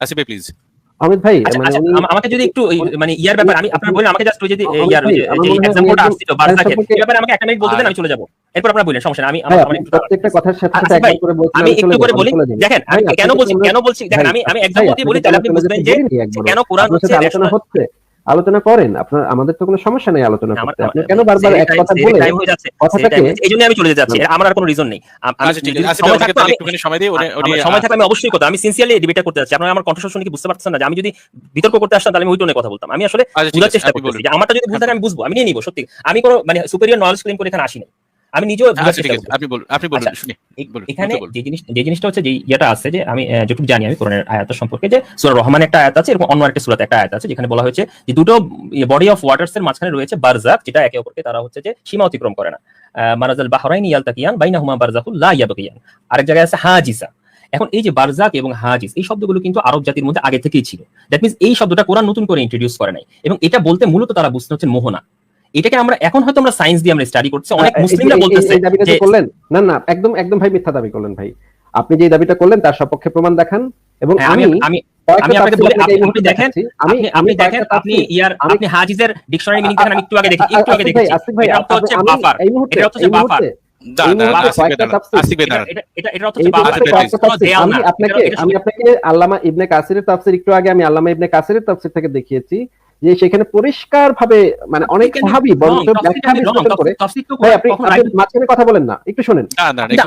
আসিফ ভাই প্লিজ অমিত ভাই আচ্ছা, মানে আচ্ছা, আমাকে যদি একটু মানে ইয়ার ব্যাপার আমি আপনার বলেন আমাকে জাস্ট ওই যদি ইয়ার যে- হয় এক্সাম্পলটা আসছিল বার্সাকে এই ব্যাপারে আমাকে একটা মিনিট বলতে দেন আমি চলে যাব। এরপর আপনারা বলেন সমস্যা আমি একটু প্রত্যেকটা কথার সাথে সাথে একটু একবার করে বলছি আমি একটু করে বলি দেখেন আমি কেন বলছি কেন বলছি দেখেন আমি আমি এক্সাম্পল দিয়ে বলি তাহলে আপনি বুঝবেন যে। কেন কোরআন হচ্ছে। আলোচনা করেন? আপনার আমাদের তো কোনো সমস্যা নেই আলোচনা করতে। আপনি কেন বারবার এক কথা বলে টাইম হয়ে যাচ্ছে কথাটাকে এই জন্য আমি চলে যাচ্ছি। আমার আর কোনো রিজন নেই। আচ্ছা সময় একটুখানি সময় থাকলে আমি অবশ্যই কথা আমি সিনসিয়ারলি ডিবেটটা করতে যাচ্ছি। আপনারা আমার কণ্ঠস্বর শুনে কি বুঝতে পারছেন না যে আমি যদি বিতর্ক করতে আসতাম তাহলে আমি ওই টোনে কথা বলতাম। আমি আসলে বোঝার বুঝার চেষ্টা করি যে আমারটা যদি ভুল থাকে আমি বুঝব। আমি নিয়ে নিব সত্যি। আমি কোনো মানে সুপিরিয়র নলেজ ক্লেম করে এখানে আসিনি। আমি নিজেও আচ্ছা আপনি বলুন আপনি বলুন আচ্ছা, শুনি এখানে যে জিনিস যে জিনিসটা হচ্ছে যে ইয়েটা আছে যে আমি যতটুকু জানি আমি কোরআনের আয়াত সম্পর্কে যে সূরা রহমান একটা আয়াত আছে অন্য একটা সূরাতে একটা আয়াত আছে যেখানে বলা হয়েছে যে দুটো বডি অফ ওয়াটার্স এর মাঝখানে রয়েছে বারজাক যেটা একে অপরকে তারা হচ্ছে যে সীমা অতিক্রম করে না। মারাজাল বাহরাইন ইয়ালতাকিয়ান বাইনাহুমা বারজাকুল লা ইয়াবকিয়ান আরেক জায়গায় আছে হাজিসা। এখন এই যে বারজাক এবং হাজিস এই শব্দগুলো কিন্তু আরব জাতির মধ্যে আগে থেকেই ছিল। দ্যাট মিনস এই শব্দটা কোরআন নতুন করে ইন্ট্রোডিউস করে নাই। এবং এটা বলতে মূলত তারা বুঝতে হচ্ছে মোহনা। এটাকে আমরা এখন হয়তো আমরা সায়েন্স দিয়ে আমরা স্টাডি করছি অনেক মুসলিমরা বলতেছে যে করলেন না না একদম একদম ভাই মিথ্যা দাবি করলেন ভাই। আপনি যে দাবিটা করলেন তার সপক্ষে প্রমাণ দেখান এবং হ্যাঁ, আমি আমি আমি আপনাকে বলি, আপনাকে আপনি- আপনি দেখেন, আমি আপনি আমি দেখেন আপনি ইয়ার আপনি হাজিজের ডিকশনারি মিনিং দেখেন আমি একটু আগে দেখি একটু আগে দেখেছি। আসিফ ভাই, এটা হচ্ছে বাফার। এই মুহূর্তে এটা হচ্ছে বাফার। আমি আপনাকে আল্লামা ইবনে কাসিরের তাফসীর একটু আগে আমি আল্লামা ইবনে কাসিরের তাফসীর থেকে দেখিয়েছি। যে সেখানে পরিষ্কার ভাবে মানে অনেক ভাবি বরঞ্চ ব্যাখ্যা বিশ্লেষণ করে আপনি মাঝখানে কথা বলেন না একটু শুনেন না।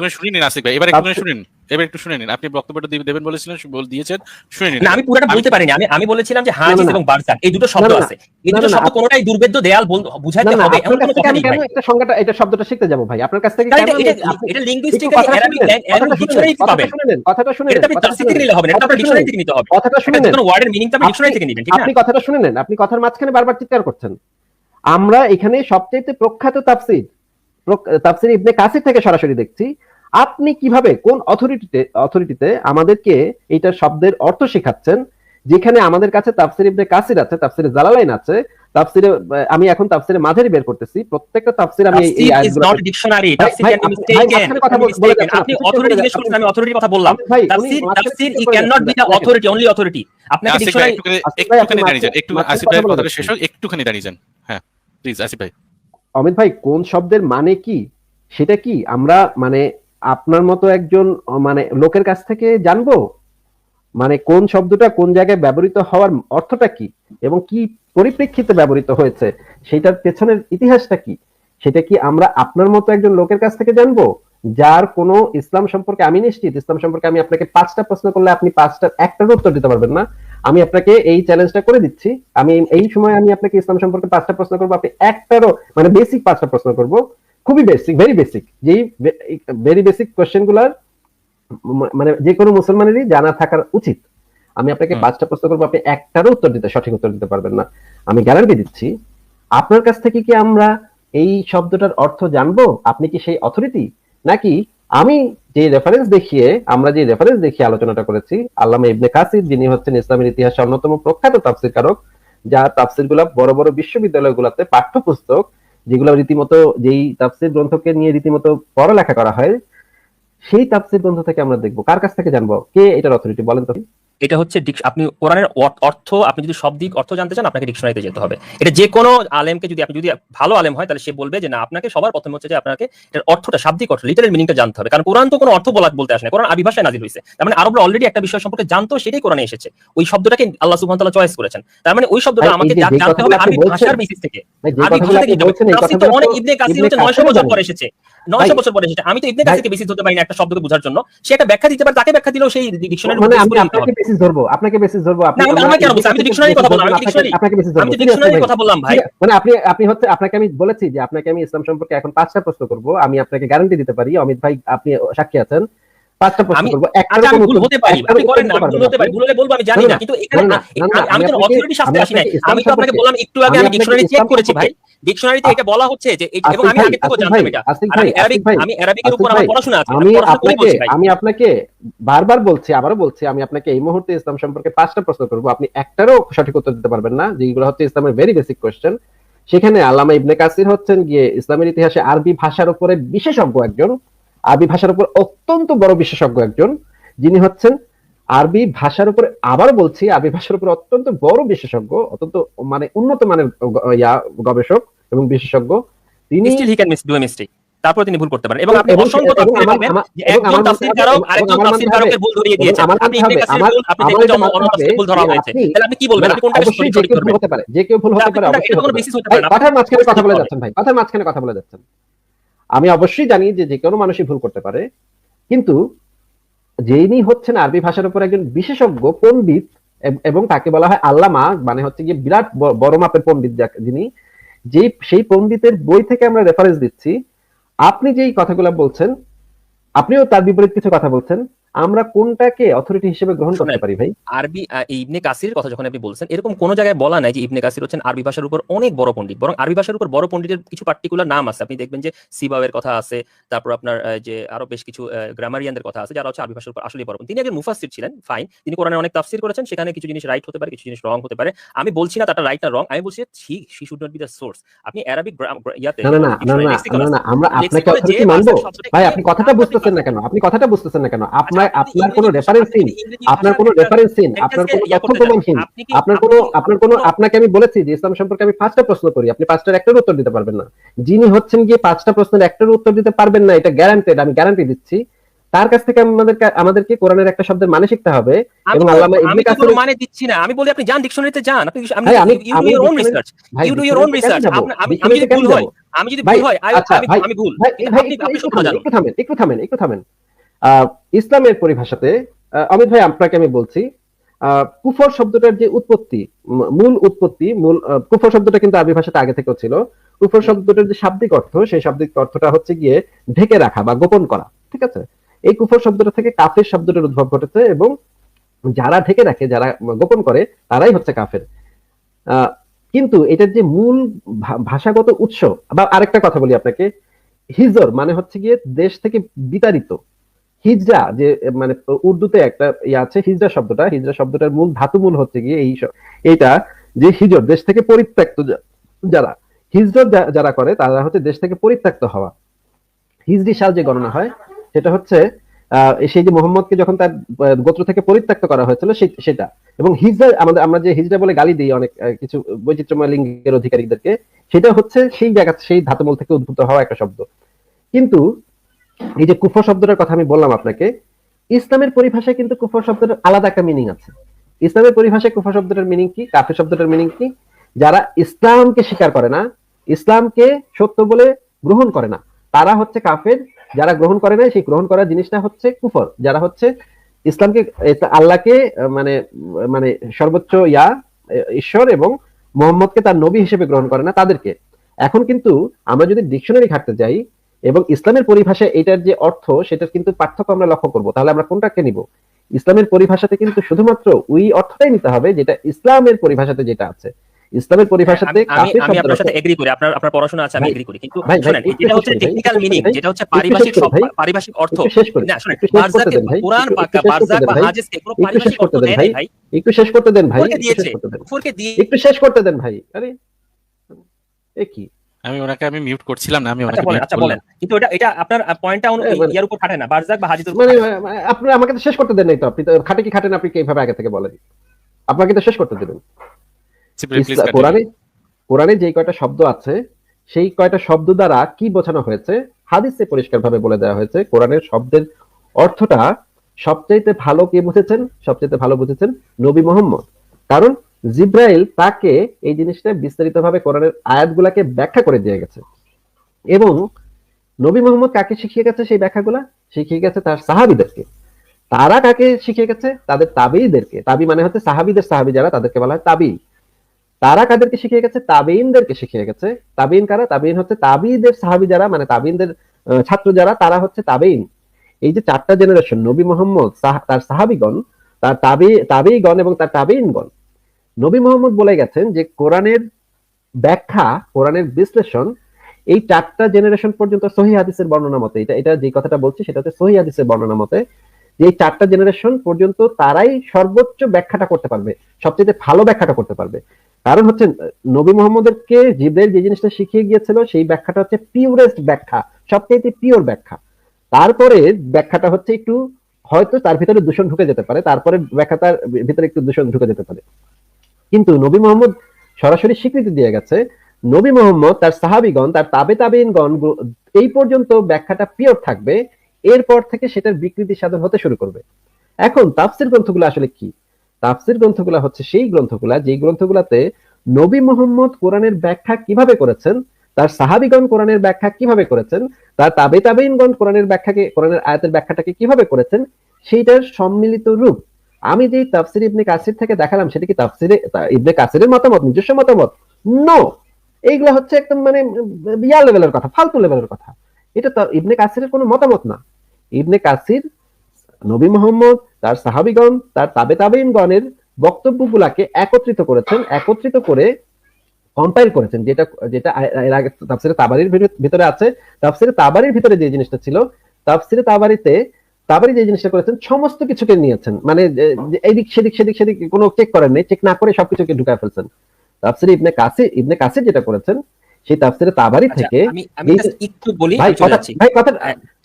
ভাই এবার একটুখানি শুনেন এবার একটু শুনে নিন। আপনি বক্তব্যটা দেবেন বলেছিলেন বল দিয়েছেন শুনে নিন। না আমি পুরোটা বলতে পারিনি। আমি আমি বলেছিলাম যে না। এবং বারজাক এই দুটো শব্দ আছে। এই দুটো শব্দ কোনোটাই দুর্বেদ্য দেয়াল বল- বুঝাইতে হবে। এমন আপনার কাছ কোনো কথা আমি নেই। কেন একটা সংজ্ঞাটা এটা শব্দটা শিখতে যাব ভাই? আপনার কাছ থেকে কেন এটা- আপনি- কথাটা অ্যারাবিক অ্যারাবিক কথাটা ডিকশনারি পাবেন কথাটা শুনেন, কথাটা শুনেন, এটা আপনি তাফসীর থেকে। নিলে হবে না এটা আপনার ডিকশনারি থেকে নিতে হবে। কথাটা শুনে নেন। কোনো ওয়ার্ডের মিনিংটা আপনি ডিকশনারি থেকে নেবেন ঠিক না? আপনি কথাটা শুনে নেন আপনি কথার মাঝখানে বারবার চিৎকার করছেন। আমরা এখানে সবচেয়ে প্রখ্যাত তাফসির তাফসির ইবনে কাসির থেকে সরাসরি দেখছি। আপনি কীভাবে কোন অথরিটিতে অথরিটিতে আমাদেরকে এইটা শব্দের অর্থ শেখাচ্ছেন? যেখানে আমাদের কাছে তাফসির ইবনে কাসির আছে তাফসিরে জালালাইন আছে তাফসিরে আমি এখন তাফসিরে মাঝারি বের করতেছি প্রত্যেকটা তাফসির আমি এই- dictionary ভাই, তাফসীর ভাই, can be আপনি- ভাই, অথরিটি জিজ্ঞেস করছেন আমি অথরিটির কথা বললাম। ভাই, তাফসীর তাফসীর ই ক্যান নট বি দেখেন। অথরিটি অনলি অথরিটি আপনাকে ডিকশনারি একটুখানি দাঁড়িয়ে যান একটু আসিফ কথা ভাইয়ের কথাটা শেষ হোক একটুখানি দাঁড়িয়ে যান। হ্যাঁ প্লিজ আসিফ ভাই। অমিত ভাই কোন শব্দের মানে কি? সেটা কি আমরা মানে আপনার মতো একজন মানে লোকের কাছ থেকে জানব মানে কোন শব্দটা কোন জায়গায় ব্যবহৃত হওয়ার অর্থটা কি এবং কি পরিপ্রেক্ষিতে ব্যবহৃত হয়েছে সেটার পেছনের ইতিহাসটা কি, সেটা কি আমরা আপনার মতো একজন লোকের কাছ থেকে জানব, যার কোনো ইসলাম সম্পর্কে আমি নিশ্চিত, ইসলাম সম্পর্কে আমি আপনাকে পাঁচটা প্রশ্ন করলে আপনি পাঁচটার একটার উত্তর দিতে পারবেন না, আমি আপনাকে এই চ্যালেঞ্জটা করে দিচ্ছি, আমি এই সময় আমি আপনাকে ইসলাম সম্পর্কে পাঁচটা প্রশ্ন করব, আপনি একটারও মানে বেসিক পাঁচটা প্রশ্ন করব খুবই বেসিক ভেরি বেসিক যেই ভেরি বেসিক কোশ্চেনগুলার মানে যে কোনো মুসলমানেরই জানা থাকার উচিত। আমি আপনাকে পাঁচটা প্রশ্ন করব আপনি একটারও উত্তর দিতে সঠিক উত্তর দিতে পারবেন না। আমি গ্যারান্টি দিচ্ছি আপনার কাছ থেকে কি আমরা এই শব্দটার অর্থ জানব? আপনি কি সেই অথরিটি নাকি আমি যে রেফারেন্স দেখিয়ে আমরা যে রেফারেন্স দেখিয়ে আলোচনাটা করেছি আল্লামা ইবনে কাসির যিনি হচ্ছেন ইসলামের ইতিহাসে অন্যতম প্রখ্যাত তাফসির কারক যা তাফসিরগুলা বড় বড় বিশ্ববিদ্যালয়গুলোতে পাঠ্যপুস্তক যেগুলো রীতিমতো যেই তাফসির গ্রন্থকে নিয়ে রীতিমতো পড়ালেখা করা হয়, সেই তাফসির গ্রন্থ থেকে আমরা দেখব। কার কাছ থেকে জানব? কে এটার অথরিটি বলেন তো। এটা হচ্ছে আপনি কোরআনের অর- অর্থ আপনি যদি শব্দিক অর্থ জানতে চান আপনাকে ডিকশনারিতে যেতে হবে। এটা যে কোনো আলেমকে যদি আপনি যদি ভালো আলেম হয় তাহলে সে বলবে যে না আপনাকে সবার প্রথমে হচ্ছে যে আপনাকে এর অর্থটা শাব্দিক অর্থ লিটারেল মিনিংটা জানতে হবে। কারণ কোরআন তো কোনো অর্থ বলা বলতে আসে না। কোরআন আরবি ভাষায় নাজিল হয়েছে তার মানে আরবরা অলরেডি একটা বিষয় সম্পর্কে জানতো সেটাই কোরআনে এসেছে। ওই শব্দটাকে আল্লাহ সুবহানাহু ওয়া তাআলা চয়েস করেছেন। তার মানে ওই শব্দটা আমাকে জানতে হবে আরবি ভাষার বেসিস থেকে। আরবি ভাষা থেকে তাফসীর তো অনেক ইবনে কাসির হচ্ছে 900 বছর। পরে এসেছে। 900 বছর পরে এসেছে। আমি তো ইবনে কাসিরকে বেসিস হতে পারি না একটা শব্দকে বোঝার জন্য। সে একটা ব্যাখ্যা দিতে পারে তাকে ব্যাখ্যা দিলেও সেই ডিকশনারি মানে আমি আপনাকে বেসিস ধরবো আপনাকে বেসিস ধরবো আপনি আপনাকে- আপনাকে বেসিস ধরবো? কথা বললাম ভাই মানে আপনি আপনি হচ্ছে আপনাকে আমি বলেছি যে আপনাকে আমি ইসলাম সম্পর্কে এখন পাঁচটা প্রশ্ন করব আমি আপনাকে গ্যারান্টি দিতে পারি অমিত ভাই আপনি সাক্ষী আছেন পাঁচটা প্রশ্ন আমি- করব। একটা আমি ভুল হতে পারি আপনি করেন না ভুল হতে পারি ভুল হলে বলব আমি জানি না, কিন্তু এখানে আমি- তো আপনাকে- অথরিটি আসি নাই। আমি তো আপনাকে বললাম একটু আগে আমি ডিকশনারি চেক করেছি ভাই। ডিকশনারিতে এটা বলা হচ্ছে যে এবং আমি আগে আসিফ জানতাম এটা। আমি উপর আমার পড়াশোনা আছে আমি আপনাকে আমি আপনাকে বারবার বলছি আবারও বলছি আমি আপনাকে এই মুহূর্তে ইসলাম সম্পর্কে পাঁচটা প্রশ্ন করব। আপনি একটারও সঠিক উত্তর দিতে পারবেন না যেগুলো হচ্ছে ইসলামের ভেরি বেসিক কোয়েশ্চেন সেখানে আল্লামা ইবনে কাসির হচ্ছেন গিয়ে ইসলামের ইতিহাসে আরবি ভাষার উপরে বিশেষজ্ঞ একজন। আরবি ভাষার উপর অত্যন্ত বড় বিশেষজ্ঞ একজন। যিনি হচ্ছেন আরবি ভাষার উপর আবার বলছি আরবি ভাষার উপর অত্যন্ত বড় বিশেষজ্ঞ অত্যন্ত মানে উন্নত মানের ইয়া গবেষক এবং বিশেষজ্ঞ। তিনি still he can miss do mistake তারপর তিনি ভুল করতে পারেন। এবং আপনি অসংখ্য তাফসীর পাবেন যে একজন আমার তাফসীর মানতে কারক হবে, আরেকজন তাফসীর হবে, ভুল ধরিয়ে দিয়েছেন আপনি ইবনে আমার- ভুল আপনি দেখবেন যে অন্য তাফসীরের ভুল ধরা হয়েছে। তাহলে আপনি কি বলবেন? আপনি কোনটা অবশ্যই সঠিক করবেন হতে পারে যে কেউ ভুল হতে পারে অবশ্যই এটা হতে কোনো পারে। বেসিস হতে ভাই, পারে না কথার মাঝখানে কথা বলে। যাচ্ছেন ভাই কথার মাঝখানে কথা বলে যাচ্ছেন। আমি অবশ্যই জানি যে যে কোনো মানুষই ভুল করতে পারে, কিন্তু যিনি হচ্ছেন আরবি ভাষার উপর একজন বিশেষজ্ঞ পণ্ডিত, এবং তাকে বলা হয় আল্লামা মানে হচ্ছে গিয়ে বিরাট বড় মাপের পণ্ডিত যিনি যে সেই পণ্ডিতের বই থেকে আমরা রেফারেন্স দিচ্ছি। আপনি যেই কথাগুলো বলছেন আপনিও তার বিপরীত কিছু কথা বলছেন। আমরা কোনটাকে অথরিটি হিসেবে গ্রহণ করতে পারি ভাই? আরবি ইবনে কাসির কথা যখন আপনি বলছেন এরকম কোন জায়গায় বলা নাই যে ইবনে কাসির হচ্ছেন আরবি ভাষার উপর অনেক বড় পণ্ডিত। বরং আরবি ভাষার উপর বড় পণ্ডিতের কিছু পার্টিকুলার নাম আছে। আপনি দেখবেন যে সিবাবের কথা আছে তারপর আপনার যে আরও বেশ কিছু গ্রামারিয়ানদের কথা আছে যারা হচ্ছে আরবি ভাষার উপর আসলে বড় তিনি একজন মুফাসসির ছিলেন ফাইন তিনি কোরআনে অনেক তাফসির করেছেন সেখানে কিছু জিনিস রাইট হতে পারে কিছু জিনিস রং হতে পারে। আমি বলছি না তাটা রাইট না রং আমি বলছি ঠিক she should not be the source আপনি অ্যারাবিক ইয়াতে না না না না আমরা আপনাকে অথরিটি মানবো। ভাই আপনি কথাটা আপনার বুঝতেছেন না কেন? আপনি কথাটা বুঝতেছেন না কেন? আপনার আচ্ছা, আপনার কোনো রেফারেন্স নেই। আপনার কোনো রেফারেন্স নেই। আপনার কোনো তথ্য। প্রমাণহীন। আপনার কোনো আপনার কোনো কোনো- আপনাকে আমি বলেছি যে ইসলাম সম্পর্কে আমি পাঁচটা প্রশ্ন করি। আপনি পাঁচটার একটার উত্তর দিতে পারবেন না। যিনি হচ্ছেন গিয়ে পাঁচটা প্রশ্নের একটার উত্তর দিতে পারবেন না এটা গ্যারান্টেড আমি গ্যারান্টি দিচ্ছি। তার কাছ থেকে আমাদের আমাদেরকে কোরআনের একটা শব্দের মানে শিখতে হবে। এবং আল্লামা ইবনে কাসির মানে দিচ্ছি না। আমি বলি আপনি যান ডিকশনারিতে যান। আপনি আমি you do your own research you do your own research আমি আমি যদি ভুল হয় আমি যদি ভুল হয় আচ্ছা, আমি আমি ভুল। আপনি আপনি শুধু থামেন, একটু থামেন একটু থামেন একটু থামেন। ইসলামের পরিভাষাতে অমিত ভাই আপনাকে আমি বলছি আহ, কুফর শব্দটার যে উৎপত্তি মূল উৎপত্তি মূল কুফর শব্দটা কিন্তু আরবি ভাষাতে আগে থেকেও ছিল। কুফর শব্দটার যে শাব্দিক অর্থ সেই শাব্দিক অর্থটা হচ্ছে গিয়ে ঢেকে রাখা বা গোপন করা ঠিক আছে? এই কুফর শব্দটা থেকে কাফের শব্দটার উদ্ভব ঘটেছে এবং যারা ঢেকে রাখে, যারা গোপন করে, তারাই হচ্ছে কাফের। কিন্তু এটার যে মূল ভাষাগত উৎস বা আরেকটা কথা বলি আপনাকে। হিজর মানে হচ্ছে গিয়ে দেশ থেকে বিতাড়িত। হিজরা যে মানে উর্দুতে একটা ইয়ে আছে, হিজরা শব্দটা, হিজরা শব্দটার মূল ধাতু মূল হচ্ছে গিয়ে এই এইটা যে হিজর, দেশ থেকে পরিত্যক্ত যারা। হিজর যারা করে, তারা হচ্ছে দেশ থেকে পরিত্যক্ত হওয়া। হিজরি সাল যে গণনা হয় সেটা হচ্ছে সেই যে মোহাম্মদকে যখন তার গোত্র থেকে পরিত্যক্ত করা হয়েছিল সেটা। এবং হিজরা, আমাদের, আমরা যে হিজরা বলে গালি দিই অনেক কিছু বৈচিত্র্যময় লিঙ্গের অধিকারীদেরকে, সেটা হচ্ছে সেই জায়গা, সেই ধাতুমূল থেকে উদ্ভূত হওয়া একটা শব্দ। কিন্তু এই যে কুফর শব্দটার কথা আমি বললাম আপনাকে, ইসলামের পরিভাষায় কিন্তু কুফর শব্দটার আলাদা একটা মিনিং আছে। ইসলামের পরিভাষায় কুফর শব্দটার মিনিং কি? কাফের শব্দটার মিনিং কি? যারা ইসলামকে স্বীকার করে না, ইসলামকে সত্য বলে গ্রহণ করে না, তারা হচ্ছে কাফের যারা গ্রহণ করে না সেই গ্রহণ করার জিনিসটা হচ্ছে কুফর। যারা হচ্ছে ইসলামকে আল্লাহকে মানে মানে সর্বোচ্চ ইয়া ঈশ্বর এবং মোহাম্মদকে তার নবী হিসেবে গ্রহণ করে না তাদেরকে। এখন কিন্তু আমরা যদি ডিকশনারি ঘাটতে যাই এবং ইসলামের পরিভাষায় এটার যে অর্থ, সেটার কিন্তু পার্থক্য আমরা লক্ষ্য করব। তাহলে আমরা কোনটাকে নিব? ইসলামের পরিভাষাতে কিন্তু শুধুমাত্র ওই অর্থটাই নিতে হবে যেটা ইসলামের পরিভাষাতে যেটা আছে। ইসলামের পরিভাষাতে আমি আমি- কাফির আমি আপনার সাথে এগ্রি করি। আপনার আপনার পড়াশোনা আছে আমি এগ্রি করি। কিন্তু শুনেন একটু এটা শেষ হচ্ছে টেকনিক্যাল মিনিং শেষ যেটা হচ্ছে পারিভাষিক শব্দ পারিভাষিক অর্থ। শেষ করি না শুনেন বারজাকে ভাই। কোরআন পাক বারজাক বা দেন ভাই। হাদিসকে কোনো পারিভাষিক অর্থ করতে দেন ভাই। একটু শেষ করতে দেন ভাই। কুফরকে দিয়ে একটু শেষ করতে দেন ভাই। আরে এ কি? আমি ওনাকে আমি মিউট করছিলাম না আমি আচ্ছা ওনাকে বলেন আচ্ছা করলাম। বলেন। কিন্তু এটা এটা আপনার পয়েন্টটা মানে- ইয়ার উপর খাটে না বারজাক বা হাদিসের মানে খাটে না। আহ, আপনি আমাকে তো শেষ করতে দেন নাই তো আপনি তো খাটে কি খাটেন আপনি কি এইভাবে আগে থেকে বলেন? আপনাকে তো শেষ করতে দেবেন। কোরআনে কোরআনে যে কয়টা শব্দ আছে সেই কয়টা শব্দ দ্বারা কি বোঝানো হয়েছে? হাদিসে পরিষ্কারভাবে বলে দেওয়া হয়েছে কোরআনের শব্দের অর্থটা সবচাইতে ভালো কে বুঝেছেন? সবচাইতে ভালো বুঝেছেন নবী মোহাম্মদ। কারণ জিব্রাইল তাকে এই জিনিসটা বিস্তারিতভাবে কোরআনের আয়াতগুলাকে ব্যাখ্যা করে দিয়ে গেছে। এবং নবী মোহাম্মদ কাকে শিখিয়ে গেছে সেই ব্যাখ্যাগুলা? শিখিয়ে গেছে তার সাহাবিদেরকে। তারা কাকে শিখিয়ে গেছে? তাদের তাবিদেরকে তাবি মানে হচ্ছে সাহাবিদের সাহাবি যারা তাদেরকে বলা হয় তাবি। তারা কাদেরকে শিখিয়ে গেছে? তাবিনদেরকে শিখিয়ে গেছে। তাবিন কারা? তাবিন হচ্ছে তাবিদের সাহাবি যারা মানে তাবিনদের ছাত্র যারা, তারা হচ্ছে তাবিন এই যে চারটা জেনারেশন নবী মোহাম্মদ তার সাহাবিগণ, তার তাবি তাবিগণ এবং তার তাবিনগণ নবী মোহাম্মদ বলে গেছেন যে কোরআনের ব্যাখ্যা, কোরআনের বিশ্লেষণ এই চারটা জেনারেশন পর্যন্ত সহি হাদিসের বর্ণনা মতে, এটা এটা যে কথাটা বলছি সেটা হচ্ছে সহি হাদিসের বর্ণনা মতে, যে এই চারটা জেনারেশন পর্যন্ত তারাই সর্বোচ্চ ব্যাখ্যাটা করতে পারবে, সবচেয়ে ভালো ব্যাখ্যাটা করতে পারবে। কারণ হচ্ছে, নবী মোহাম্মদেরকে জিব্রাইল যে জিনিসটা শিখিয়ে গিয়েছিল, সেই ব্যাখ্যাটা হচ্ছে পিওরেস্ট ব্যাখ্যা সবচেয়ে পিওর ব্যাখ্যা। তারপরে ব্যাখ্যাটা হচ্ছে একটু, হয়তো তার ভিতরে দূষণ ঢুকে যেতে পারে, তারপরে ব্যাখ্যা তার ভিতরে একটু দূষণ ঢুকে যেতে পারে। কিন্তু নবী মোহাম্মদ সরাসরি স্বীকৃতি দিয়ে গেছে, নবী মোহাম্মদ, তার সাহাবিগণ, তার তাবে তাবেইনগণ, এই পর্যন্ত ব্যাখ্যাটা পিওর থাকবে, এরপর থেকে সেটার বিকৃতি সাধন হতে শুরু করবে। এখন তাফসির গ্রন্থগুলো আসলে কি? তাফসির গ্রন্থগুলো হচ্ছে সেই গ্রন্থগুলা, যেই গ্রন্থগুলাতে নবী মোহাম্মদ কোরআনের ব্যাখ্যা কীভাবে করেছেন, তার সাহাবিগণ কোরআনের ব্যাখ্যা কীভাবে করেছেন, তার তাবে তাবেইনগণ কোরআনের ব্যাখ্যাকে, কোরআনের আয়াতের ব্যাখ্যাটাকে কীভাবে করেছেন, সেইটার সম্মিলিত রূপ। আমি যে তাফসির ইবনে কাসির থেকে দেখালাম, সেটা কি তাফসিরে ইবনে কাসিরের মতামত, নিজস্ব মতামত? নো! এইগুলা হচ্ছে একদম মানে ইয়া লেভেলের কথা, ফালতু লেভেলের কথা। এটা তো ইবনে কাসিরের কোনো মতামত না। ইবনে কাসির নবী মোহাম্মদ, তার সাহাবিগণ, তার তাবে তাবেইনগণের বক্তব্যগুলাকে একত্রিত করেছেন, একত্রিত করে কম্পাইল করেছেন। যেটা যেটা এর আগে তাফসিরে তাবারির ভিতরে- আছে। তাফসিরে তাবারির ভিতরে যে জিনিসটা ছিল, তাফসিরে তাবারিতে, তাবারি যে জিনিসটা করেছেন, সমস্ত কিছুকে নিয়েছেন। মানে যে সেদিক সেদিক সেদিক কোনো চেক করেন নাই। চেক না করে সবকিছুকে ঢুকায় ফেলছেন। তাফসিরে ইবনে কাসির ইবনে কাসির যেটা করেছেন সেই তাফসিরে তাবারি আচ্ছা, থেকে আমি একটু বলি ভাই কথা ভাই কথা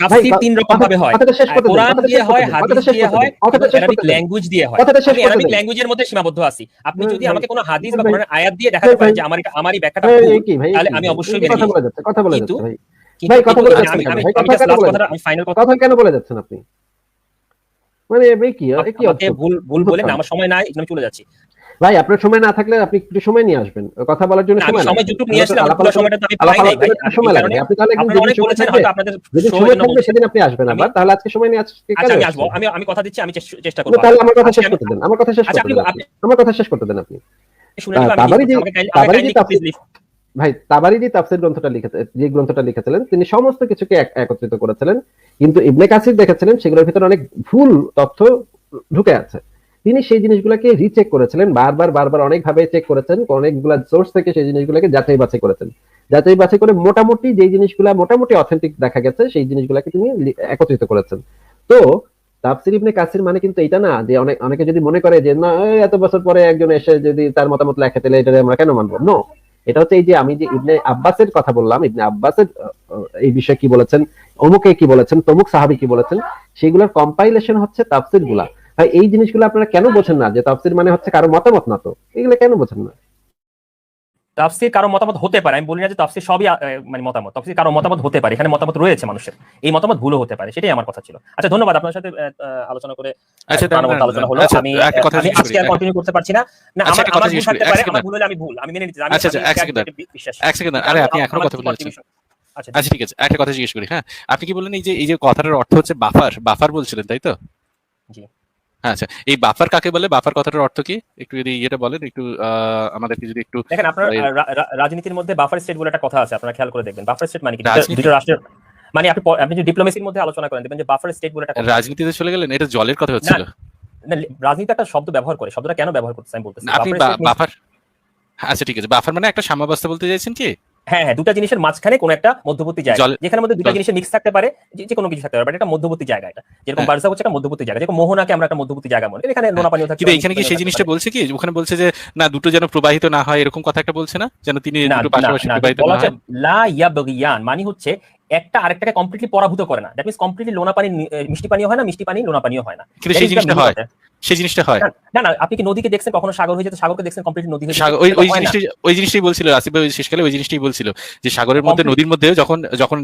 তাফসীর তিন রকম ভাবে হয়। কথাটা শেষ করতে কোরআন দিয়ে হয় হাদিস দিয়ে হয় কথাটা শেষ করতে ল্যাঙ্গুয়েজ দিয়ে হয়। কথাটা শেষ আমি করতে অ্যারাবিক ল্যাঙ্গুয়েজের মধ্যে সীমাবদ্ধ আছি। আপনি যদি আমাকে কোনো হাদিস বা ভাই, কোরআনের আয়াত দিয়ে দেখাতে পারেন যে আমার আমারই ব্যাখ্যাটা ভুল তাহলে আমি অবশ্যই মেনে কথা নিব বলে যাচ্ছে কথা বলে যাচ্ছে ভাই। ভাই, কথা বলে আমি- আমি ফাইনাল কথা কথা কেন বলে যাচ্ছেন আপনি? মানে এই কি ভুল ভুল বলে না আমার সময় নাই আমি চলে যাচ্ছি। ভাই আপনার সময় না থাকলে আপনি একটু সময় নিয়ে আসবেন। কথা বলার জন্য সময় সময় যতটুকু নিয়ে আসলে পুরো সময়টা তো আমি পাই নাই সময় লাগে। আপনি তাহলে একদিন অনেক বলেছেন থাকবে, হয়তো আপনাদের যেদিন সময় থাকবে সেদিন আপনি আসবেন আবার। তাহলে আজকে সময় নিয়ে আজকে আচ্ছা আমি আসব। আমি আমি কথা দিচ্ছি আমি চেষ্টা- করব তাহলে আমার কথা শেষ করতে দেন আমার কথা শেষ আচ্ছা, করতে দেন আমার কথা শেষ করতে দেন আপনি। ভাই তাবারি যে তাফসির গ্রন্থটা লিখেছে যে গ্রন্থটা লিখেছিলেন তিনি সমস্ত কিছুকে একত্রিত করেছিলেন। কিন্তু ইবনে কাসির দেখেছিলেন সেগুলোর ভিতরে অনেক ভুল তথ্য ঢুকে আছে। তিনি সেই জিনিসগুলোকে রিচেক করেছিলেন, বারবার বারবার অনেক ভাবে চেক করেছেন, অনেকগুলা সোর্স থেকে সেই জিনিসগুলোকে যাচাই বাছাই করেছেন। যাচাই বাছাই করে মোটামুটি যে জিনিসগুলা মোটামুটি অথেন্টিক দেখা গেছে, সেই জিনিসগুলোকে তিনি একত্রিত করেছেন। তো তাফসির ইবনে কাসির মানে কিন্তু এটা না যে অনেক অনেকে যদি মনে করে যে, না এত বছর পরে একজন এসে যদি তার মতামত লেখে, তাহলে এটা আমরা কেন মানবো? নো এটা হচ্ছে এই যে আমি যে ইবনে আব্বাসের কথা বললাম, ইবনে আব্বাসের এই বিষয়ে কি বলেছেন, অমুকে কি বলেছেন, তমুক সাহাবি কি বলেছেন, সেগুলোর কম্পাইলেশন হচ্ছে তাফসিরগুলা ভাই এই জিনিসগুলো আপনারা কেন বোঝেন না? যে তাফসির মানে হচ্ছে কারও মতামত না তো। এগুলো কেন বোঝেন না? তাফসির কারও মতামত হতে পারে। আমি বলি না যে তাফসীর সবই মানে মতামত। তাফসীর কারও মতামত হতে পারে। এখানে মতামত রয়েছে মানুষের। এই মতামত ভুলও হতে পারে। সেটাই আমার কথা ছিল। আচ্ছা ধন্যবাদ আপনার সাথে আলোচনা করে আচ্ছা আলোচনা হলো। আচ্ছা, আমি একটা কথা আমি আজকে আর কন্টিনিউ করতে পারছি না। না আচ্ছা, আমার কথা আমার ভুল জিজ্ঞেস থাকতে পারে আমার ভুল হলে আমি ভুল। আমি মেনে নিচ্ছি আমি আচ্ছা, আচ্ছা, এক সেকেন্ড। এক সেকেন্ড। আরে আপনি এখনও কথা বলে যাচ্ছেন আচ্ছা আচ্ছা ঠিক আছে। একটা কথা জিজ্ঞেস করি হ্যাঁ। আপনি কি বললেন এই যে এই যে কথাটার অর্থ হচ্ছে বাফার? বাফার বলছিলেন তাই তো? জি। আচ্ছা এই বাফার কাকে বলে? বাফার কথাটার অর্থ কি? একটু যদি ইয়েটা বলেন একটু আমাদেরকে যদি একটু দেখেন আপনার রাজনীতির মধ্যে বাফার স্টেট বলে একটা কথা আছে আপনারা খেয়াল করে দেখবেন। বাফার স্টেট মানে কি? দুটো- রাষ্ট্রের মানে আপনি আপনি যদি ডিপ্লোমেসির মধ্যে আলোচনা করেন দেখবেন যে বাফার স্টেট বলে একটা রাজনীতিতে চলে গেলেন? এটা জলের কথা হচ্ছিল। না, রাজনীতি একটা শব্দ ব্যবহার করে। শব্দটা কেন ব্যবহার করতেছে? আমি বলতেছি আপনি বাফার আচ্ছা ঠিক আছে। বাফার মানে একটা সাম্যাবস্থা বলতে চাইছেন কি? হ্যাঁ হ্যাঁ দুটা জিনিসের মাঝখানে কোনো একটা মধ্যবর্তী জায়গা। যেখানে মধ্যে দুটা জিনিসের মিক্স থাকতে পারে যে কোনো কিছু থাকতে পারে বাট এটা মধ্যবর্তী জায়গা এটা। যেরকম হ্যাঁ। বার্সা হচ্ছে একটা মধ্যবর্তী জায়গা যেরকম মোহনাকে আমরা একটা মধ্যবর্তী জায়গা মনে এখানে নোনা পানিও কিন্তু এখানে কি সেই জিনিসটা বলছে কি? ওখানে বলছে যে না দুটো যেন প্রবাহিত না হয় এরকম কথা একটা বলছে না? যেন তিনি না, দুটো পাশাপাশি প্রবাহিত না হয়? লা ইয়াবগিয়ান মানে হচ্ছে একটা আরেকটাকে কমপ্লিটলি পরাভূত করে না। দ্যাট মিন্স কমপ্লিটলি লোনা পানি মিষ্টি পানিও হয় না মিষ্টি পানি লোনা পানিও হয় না। কিন্তু সেই জিনিসটা হয়. সেই জিনিসটা হয়। না, না আপনি কি নদীকে দেখছেন? কখনো সাগর হয়ে যেতে? সাগরকে দেখছেন? কমপ্লিটলি নদী হয়ে ওই ওই হয় জিনিসটাই ওই জিনিসটাই বলছিল আসিফ ভাই শেষকালে ওই জিনিসটাই বলছিল যে সাগরের মধ্যে নদীর মধ্যে যখন যখন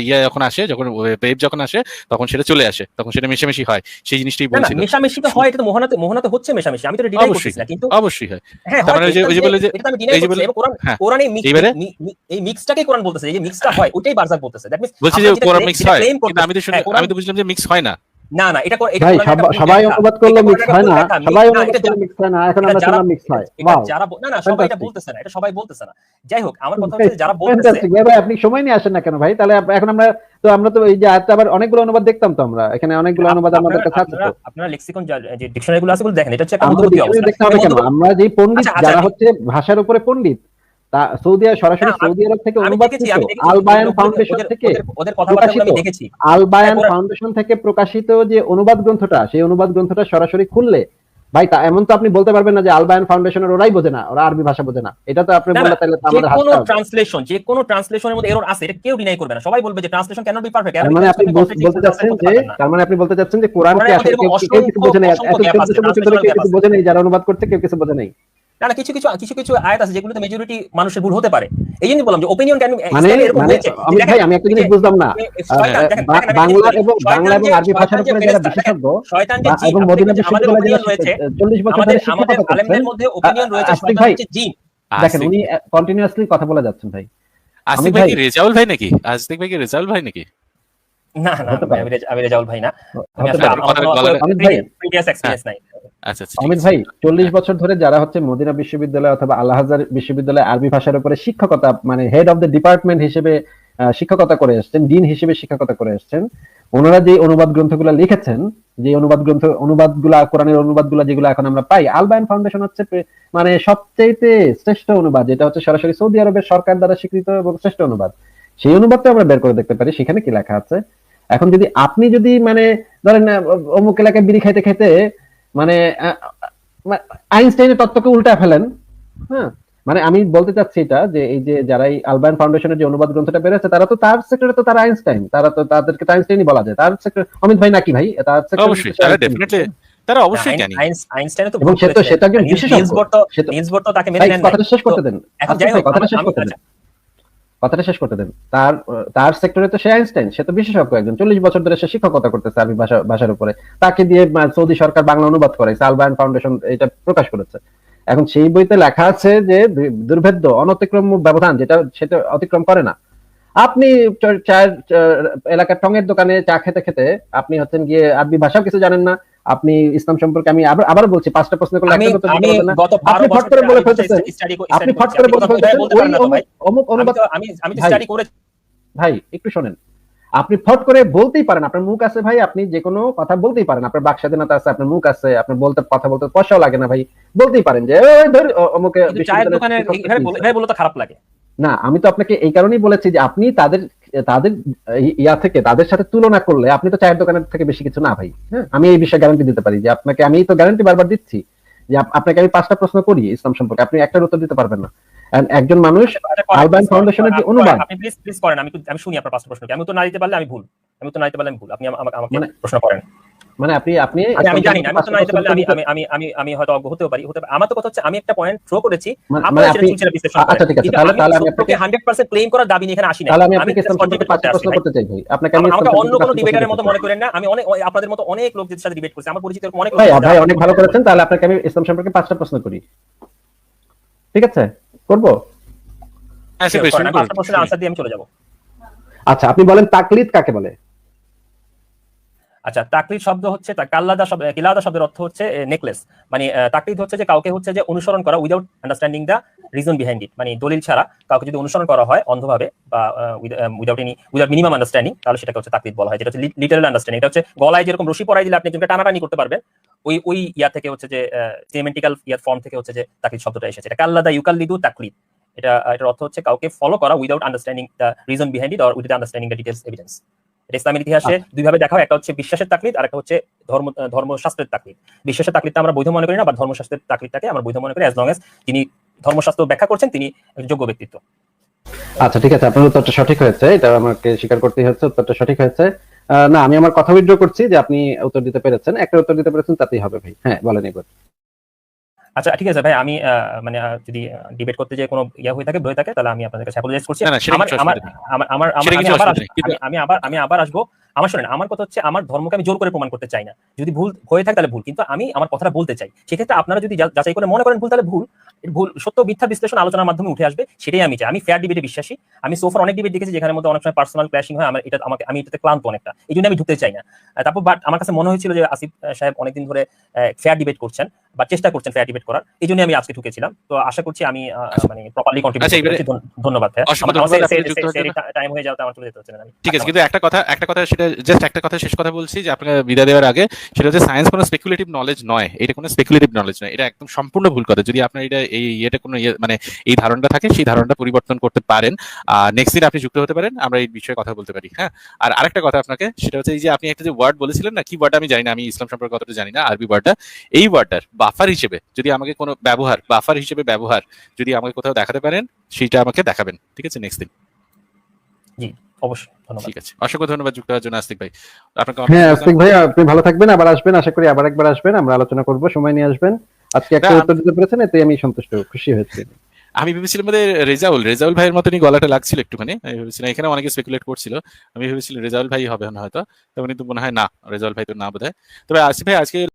ইয়া যখন আসে যখন ওয়েভ যখন আসে তখন সেটা চলে আসে তখন সেটা মেশামেশি হয় সেই জিনিসটাই না না মেশামেশি তো হয় এটা তো মোহনাতে মোহনাতে হচ্ছে মেশামেশি আমি তো ডিনাই অবশ্যই না কিন্তু অবশ্যই হয়। হ্যাঁ তার মানে যে- ওই যে বলে যে- এটা এই যে করছি, বলে- কোরআন হ্যাঁ। কোরআনে মি- এই মিক্সটাকে কোরআন বলতেছে এই যে মিক্সটা হয়। ওইটাই বারজাক বলতেছে দ্যাট মিন্স বলছি যে কোরআন মিক্স হয় কিন্তু আমি তো শুনে আমি তো বুঝলাম যে মিক্স হয় না। না না এটা ভাই সবাই অনুবাদ করলে মিক্স হয় না। সবাই অনুবাদ মিক্স হয় না এখন আমরা শুনলাম মিক্স হয়। ওয়াও যারা না না সবাই এটা বলতেছে না এটা সবাই বলতেছে না। যাই হোক আমার কথা হচ্ছে যারা বলতেছে ভাই, আপনি সময় নিয়ে আসেন না কেন ভাই? তাহলে এখন আমরা তো আমরা তো এই যে আবার অনেকগুলো অনুবাদ দেখতাম তো আমরা। এখানে অনেকগুলো অনুবাদ আমাদের কাছে আছে তো। আপনারা লেক্সিকন যে ডিকশনারি গুলো আছে দেখেন এটা হচ্ছে একটা আমরা যে পণ্ডিত আচ্ছা, আচ্ছা, যারা হচ্ছে ভাষার উপরে পণ্ডিত তা সৌদি সরাসরি সৌদি আরব থেকে অনুবাদ দেখেছি আমি দেখেছি আল বায়ান ফাউন্ডেশন থেকে ওদের- ওদের আমি দেখেছি। আল বায়ান ফাউন্ডেশন থেকে প্রকাশিত যে অনুবাদ গ্রন্থটা সেই অনুবাদ গ্রন্থটা সরাসরি খুললে ভাই তা এমন তো আপনি বলতে পারবেন না যে আলবায়ান ফাউন্ডেশনের ওরাই বোঝে না ওরা আরবি ভাষা বোঝে না। এটা তো আপনি বললে তাহলে আমাদের কোনো ট্রান্সলেশন যে কোনো ট্রান্সলেশনের মধ্যে এরর আছে এটা কেউ ডিনাই করবে না। সবাই বলবে যে ট্রান্সলেশন ক্যানট বি পারফেক্ট তার মানে আপনি বলতে চাচ্ছেন যে তার মানে আপনি বলতে চাচ্ছেন যে কোরআনকে কোরআনের আসলে কেউ কিছু বোঝে নাই এত আছে, 1400 বছর ধরে কেউ কিছু বোঝে নাই যারা অনুবাদ করতে কেউ কিছু বোঝে নাই। না না কিছু কিছু কিছু কিছু আয়াত আছে যেগুলোতে মেজরিটি মানুষের ভুল হতে পারে। এই জন্য বললাম যে অপিনিয়ন ক্যান মানে মানে অমিত ভাই আমি একটা জিনিস বুঝলাম না। বাংলা এবং বাংলা এবং আরবি ভাষার উপরে যারা বিশেষজ্ঞ শয়তান যে এবং মদিনা যে আমাদের বিশ্ববিদ্যালয়ে opinion যারা রয়েছে চল্লিশ বছর ধরে শিক্ষকতা করছেন। মধ্যে অপিনিয়ন রয়েছে শয়তান জিন। দেখেন উনি কন্টিনিউয়াসলি কথা বলে যাচ্ছেন ভাই। আসিফ ভাই ভাই- কি রেজাউল ভাই নাকি? আসিফ ভাই কি রেজাউল ভাই নাকি? না না। আমি রেজাউল ভাই অমিত ভাই। নাই। আচ্ছা আচ্ছা অমিত ভাই চল্লিশ বছর ধরে যারা হচ্ছে মদিনা বিশ্ববিদ্যালয় অথবা আল্লাহ হাজার বিশ্ববিদ্যালয় আরবি ভাষার উপরে শিক্ষকতা মানে হেড অফ দ্য ডিপার্টমেন্ট হিসেবে শিক্ষকতা করে এসেছেন ডিন হিসেবে শিক্ষকতা করে এসেছেন ওনারা যে অনুবাদ গ্রন্থগুলো লিখেছেন যে অনুবাদ গ্রন্থ অনুবাদগুলা কোরআনের অনুবাদগুলো যেগুলো এখন আমরা পাই আলবায়ন ফাউন্ডেশন হচ্ছে মানে সবচেয়ে শ্রেষ্ঠ অনুবাদ যেটা হচ্ছে সরাসরি সৌদি আরবের সরকার দ্বারা স্বীকৃত এবং শ্রেষ্ঠ অনুবাদ। সেই অনুবাদটা আমরা বের করে দেখতে পারি। সেখানে কি লেখা আছে? এখন যদি আপনি যদি মানে ধরেন অমুক এলাকায় বিড়ি খাইতে খাইতে মানে আইনস্টাইনের তত্ত্বকে উল্টা ফেলেন হ্যাঁ? মানে আমি বলতে চাচ্ছি এটা যে এই যে যারা এই আলবায়ান ফাউন্ডেশনের যে অনুবাদ গ্রন্থটা বেরোচ্ছে তারা তো তার সেক্টরে তো তারা আইনস্টাইন তারা তো তাদেরকে তো আইনস্টাইনই বলা যায়। তার সেক্টর অমিত ভাই নাকি ভাই? তার অবশ্যই তারা ডেফিনেটলি তারা অবশ্যই আইন- জানি। আইন- তো এবং সে তো সেটা একজন বিশেষজ্ঞ। নিলস তো- নিলস তো তাকে মেনে নেন। কথাটা শেষ করতে দেন। এখন আচ্ছা যাই হোক কথাটা শেষ করতে দেন। আচ্ছা, কথাটা শেষ করতে দেন। তার তার সেক্টরে তো সে আইনস্টাইন, সে তো বিশেষজ্ঞ একজন। চল্লিশ বছর ধরে সে শিক্ষকতা করতেছে আরবি ভাষা, ভাষার উপরে। তাকে দিয়ে সৌদি সরকার বাংলা অনুবাদ করেছে আলবায়ান ফাউন্ডেশন এটা প্রকাশ করেছে। এখন সেই বইতে লেখা আছে যে দুর্ভেদ্য, অনতিক্রম ব্যবধান, যেটা সেটা অতিক্রম করে না। আপনি চায়ের, এলাকার টঙের দোকানে চা খেতে খেতে আপনি হচ্ছেন গিয়ে আরবি ভাষাও কিছু জানেন না আপনি ইসলাম সম্পর্কে আমি আবার আবার বলছি পাঁচটা প্রশ্ন করলে। আপনি ফট করে বলে ফেলতেছেন আপনি ফট করে বলে ফেলতেছেন। অমুক- অনুবাদ আমি আমি স্টাডি করে ভাই একটু শোনেন। আপনি ফট করে বলতেই পারেন আপনার মুখ আছে ভাই আপনি যে কোনো কথা বলতেই পারেন। আপনার বাক স্বাধীনতা আছে আপনার মুখ আছে আপনার বলতে কথা বলতে পয়সাও লাগে না ভাই। বলতেই পারেন যে ওই ধর অমুকে খারাপ লাগে। না আমি তো আপনাকে এই কারণেই বলেছি যে আপনি তাদের তাদের ইয়া থেকে তাদের সাথে তুলনা করলে আপনি তো চায়ের দোকানের থেকে বেশি কিছু না ভাই হ্যাঁ? আমি এই বিষয়ে গ্যারান্টি দিতে পারি যে আপনাকে আমি তো গ্যারান্টি বারবার দিচ্ছি যে আপনাকে আমি পাঁচটা প্রশ্ন করি ইসলাম সম্পর্কে আপনি একটার উত্তর দিতে পারবেন না। একজন মানুষ করেন, ফাউন্ডেশনের যে অনুমান আপনি প্লিজ প্লিজ করেন আমি আমি শুনি আপনার পাঁচটা প্রশ্ন আমি তো না দিতে পারলে আমি ভুল আমি তো না দিতে পারলে আমি ভুল আপনি আমা- আমাকে মানে- প্রশ্ন করেন। মানে আপনি আপনি আমি আমি জানি না আমি তো পারলে আমি আমি আমি আমি হয়তো অজ্ঞ হতেও পারি হতে পারে। আমার তো কথা হচ্ছে আমি একটা পয়েন্ট থ্রো করেছি মানে- আপনারা মানে সেটা বিশ্লেষণ আচ্ছা, ঠিক আছে, তাহলে- তাহলে আমি আপনাকে- 100% ক্লেম করার দাবি নিয়ে এখানে আসি না তাহলে আমি আপনাকে just সম্পর্কে পাঁচটা প্রশ্ন করতে চাই ভাই। আপনাকে আমি আমাকে অন্য কোনো ডিবেটারের মতো মনে করেন না। আমি অনেক আপনাদের মতো অনেক লোক সাথে ডিবেট করছি আমার পরিচিত এরকম অনেক লোক ভাই ভাই অনেক ভালো করেছেন তাহলে আপনাকে আমি ইসলাম সম্পর্কে পাঁচটা প্রশ্ন করি। ঠিক আছে? করব। পাঁচটা প্রশ্নের আনসার দিয়ে আমি চলে যাব। আচ্ছা আপনি বলেন তাকলিদ কাকে বলে? আচ্ছা তাকলিদ শব্দ হচ্ছে কাল্লাদা শব্দ কিলাদা শব্দের অর্থ হচ্ছে নেকলেস মানে তাকলিদ হচ্ছে যে কাউকে হচ্ছে যে অনুসরণ করা without understanding the reason behind it মানে দলিল ছাড়া কাউকে যদি অনুসরণ করা হয় অন্ধভাবে বা without any without minimum understanding তাহলে সেটাকে হচ্ছে তাকলিদ বলা হয়, যেটা হচ্ছে লিটারাল আন্ডারস্ট্যান্ডিং এটা হচ্ছে গলায় যেরকম রশি পরাই দিলে আপনি একজনকে টানাটানি করতে পারবেন, ওই ওই ইয়া থেকে হচ্ছে যে সিমেন্টিক্যাল ইয়ার ফর্ম থেকে হচ্ছে যে তাকলিদ শব্দটা এসেছে। এটা কাল্লাদা ইউকাল্লিদু তাকলিদ। এটা, এটার অর্থ হচ্ছে কাউকে ফলো করা without understanding the reason behind it or without understanding the details evidence এটা ইসলামের ইতিহাসে দুই ভাবে দেখা হয় একটা হচ্ছে বিশ্বাসের তাকলিদ আর একটা হচ্ছে ধর্ম ধর্মশাস্ত্রের তাকলিদ। বিশ্বাসের তাকলিদটা আমরা বৈধ মনে করি না বা ধর্মশাস্ত্রের তাকলিদটাকে আমরা বৈধ মনে করি অ্যাজ লং এজ তিনি ধর্মশাস্ত্র ব্যাখ্যা করছেন তিনি যোগ্য ব্যক্তিত্ব। আচ্ছা ঠিক আছে আপনার উত্তরটা সঠিক হয়েছে এটা আমাকে স্বীকার করতেই হচ্ছে উত্তরটা সঠিক হয়েছে। না আমি আমার কথা উইথড্র করছি যে আপনি উত্তর দিতে পেরেছেন একটা উত্তর দিতে পেরেছেন তাতেই হবে ভাই। হ্যাঁ বলেন এবার। আচ্ছা ঠিক আছে ভাই আমি আহ, মানে যদি ডিবেট করতে যে কোনো ইয়া হয়ে থাকে হয়ে থাকে তাহলে আমি আপনাদের কাছে অ্যাপোলোজাইজ করছি। আমার আমার আমার আমি আবার আমি- আবার আসব। আমার শোনেন আমার কথা হচ্ছে আমার ধর্মকে আমি জোর করে প্রমাণ করতে চাই না। যদি ভুল হয়ে থাকে তাহলে ভুল। কিন্তু আমি আমার কথাটা বলতে চাই। সেক্ষেত্রে আপনারা যদি যাচাই করে মনে করেন ভুল তাহলে ভুল। ভুল সত্য মিথ্যা বিশ্লেষণ আলোচনার মাধ্যমে উঠে আসবে সেটাই আমি চাই। আমি ফেয়ার ডিবেটে বিশ্বাসী। আমি সোফার অনেক ডিবেট দেখেছি যেখানে মধ্যে অনেক সময় পার্সোনাল ক্ল্যাশিং হয় আমার এটা আমাকে আমি এটাতে ক্লান্ত অনেকটা। এই জন্য আমি ঢুকতে চাই না। তারপর বাট আমার কাছে মনে হয়েছিল যে আসিফ সাহেব অনেকদিন ধরে ফেয়ার ডিবেট করছেন। বা চেষ্টা করছেন ক্রিয়েটিভেট করার এই জন্য আমি আজকে ঢুকেছিলাম। তো আশা করছি আমি মানে প্রপারলি কন্ট্রিবিউট আচ্ছা, এবারে- ধন্যবাদ। টাইম হয়ে যাওয়াতে আমার চলে যেতে হচ্ছে না। ঠিক আছে কিন্তু একটা কথা একটা কথা সেটা জাস্ট একটা কথা শেষ কথা বলছি যে আপনাকে বিদায় দেওয়ার আগে সেটা হচ্ছে সায়েন্স কোনো স্পেকুলেটিভ নলেজ নয়। এটা কোনো স্পেকুলেটিভ নলেজ নয়। এটা একদম সম্পূর্ণ ভুল কথা। যদি আপনার এটা এই ইয়েটা কোনো ইয়ে- মানে এই ধারণাটা থাকে সেই ধারণাটা পরিবর্তন করতে পারেন। আর নেক্সট দিন আপনি যুক্ত হতে পারেন আমরা এই বিষয়ে কথা বলতে পারি হ্যাঁ? আর আরেকটা কথা আপনাকে সেটা হচ্ছে এই যে আপনি একটা যে ওয়ার্ড বলেছিলেন না কি ওয়ার্ড আমি জানি না আমি ইসলাম সম্পর্কে কতটা জানি না আরবি ওয়ার্ডটা এই ওয়ার্ডটার বাফার হিসেবে যদি আমাকে কোনো ব্যবহার বাফার হিসেবে ব্যবহার যদি আমাকে কোথাও দেখাতে পারেন সেটা আমাকে দেখাবেন ঠিক আছে? নেক্সট দিন অবশ্যই ঠিক আছে। অসংখ্য ধন্যবাদ যুক্ত হওয়ার জন্য আস্তিক ভাই। আপনাকে হ্যাঁ আস্তিক ভাই আপনি ভালো থাকবেন আবার আসবেন আশা করি আবার একবার আসবেন আমরা আলোচনা করব সময় নিয়ে আসবেন। আজকে একটা উত্তর দিতে পেরেছেন এতে আমি সন্তুষ্ট খুশি হয়েছি। আমি ভেবেছিলাম রেজাউল রেজাউল ভাইয়ের মতনই গলাটা লাগছিল একটুখানি আমি ভেবেছিলাম এখানে অনেকে স্পেকুলেট করছিল আমি ভেবেছিলাম রেজাউল ভাই হবে না হয়তো তখন কিন্তু মনে হয় না রেজাউল ভাই তো না বোধ হয় তবে আসিফ ভাই আজকে